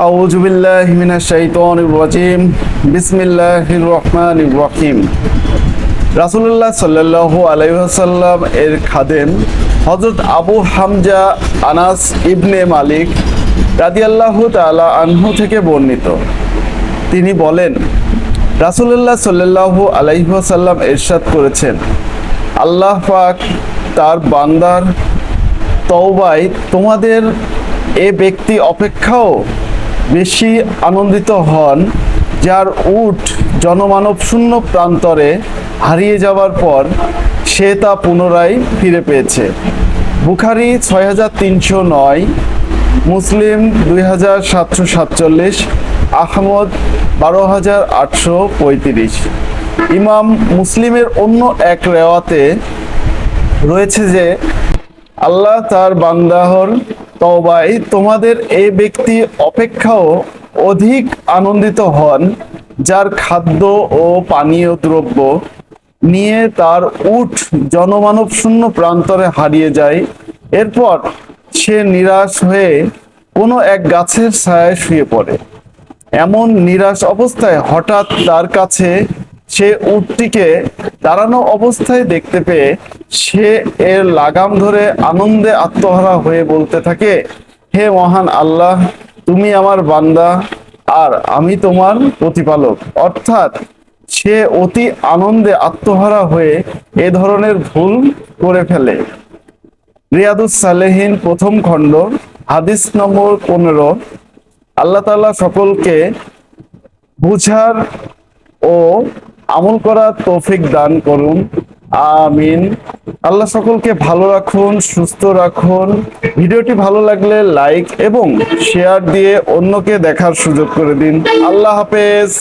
أعوذ بالله من الشيطان الرجيم بسم الله الرحمن الرحيم রাসূলুল্লাহ সাল্লাল্লাহু আলাইহি ওয়াসাল্লাম এর খাদেম হযরত আবু হামজা আনাস ইবনে মালিক রাদিয়াল্লাহু তাআলা আনহু থেকে বর্ণিত তিনি বলেন রাসূলুল্লাহ সাল্লাল্লাহু আলাইহি ওয়াসাল্লাম ইরশাদ করেছেন আল্লাহ পাক তার বান্দার তওবায় তোমাদের এ ব্যক্তি অপেক্ষাও বেশি আনন্দিত হন, যার উট জনমানব শূন্য প্রান্তরে হারিয়ে যাওয়ার পর সে তা পুনরায় ফিরে পেয়েছে। বুখারি ছয় হাজার তিনশো নয়, মুসলিম দুই হাজার সাতশো সাতচল্লিশ, আহমদ বারো হাজার আটশো পঁয়ত্রিশ। ইমাম মুসলিমের অন্য এক রেওয়াতে রয়েছে যে, আল্লাহ তার বান্দাহর তওবায় তোমাদের এই ব্যক্তি অপেক্ষাও অধিক আনন্দিত হন যার খাদ্য ও পানীয় দ্রব্য নিয়ে তার উট জনমানব শূন্য প্রান্তরে হারিয়ে যায়। এরপর সে নিরাশ হয়ে কোনো এক গাছের ছায়ায় শুয়ে পড়ে। এমন নিরাশ অবস্থায় হঠাৎ তার কাছে সে উটটিকে দাঁড়ানো অবস্থায় দেখতে পেয়ে সে এর লাগাম ধরে আনন্দে আত্মহারা হয়ে বলতে থাকে, হে মহান আল্লাহ, তুমি আমার বান্দা আর আমি তোমার প্রতিপালক। অর্থাৎ সে অতি আনন্দে আত্মহারা হয়ে এ ধরনের ভুল করে ফেলে। রিয়াদুস সালেহীন প্রথম খণ্ড, হাদিস নম্বর পনেরো। আল্লাহ তাআলা সকলকে বুঝার ও আমল করার তৌফিক দান করুন। আমিন। আল্লাহ সকলকে ভালো রাখুন, সুস্থ রাখুন। ভিডিওটি ভালো লাগলে লাইক এবং শেয়ার দিয়ে অন্যকে দেখার সুযোগ করে দিন। আল্লাহ হাফেজ।